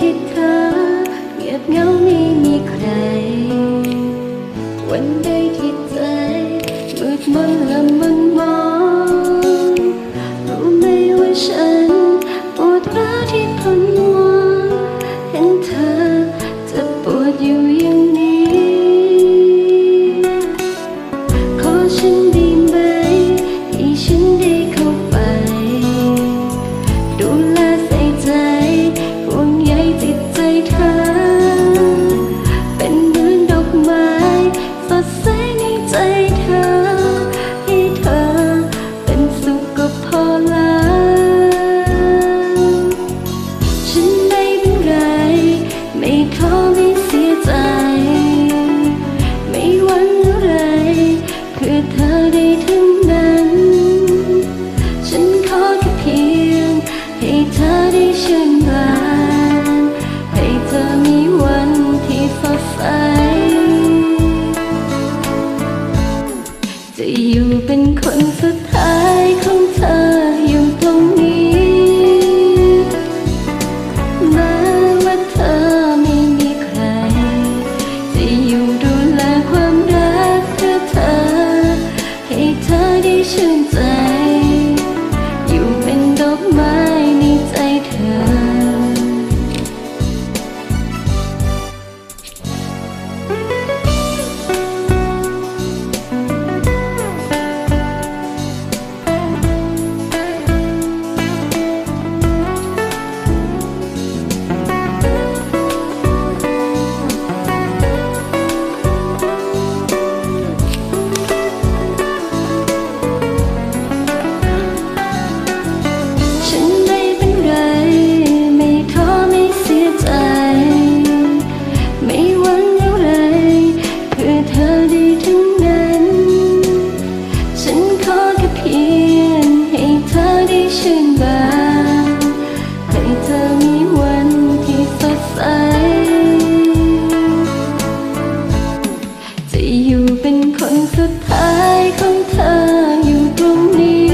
คิดเธอเงียบเงาหนี จะอยู่เป็นคนสุด อยู่เป็นคนสุดท้ายของเธออยู่ตรงนี้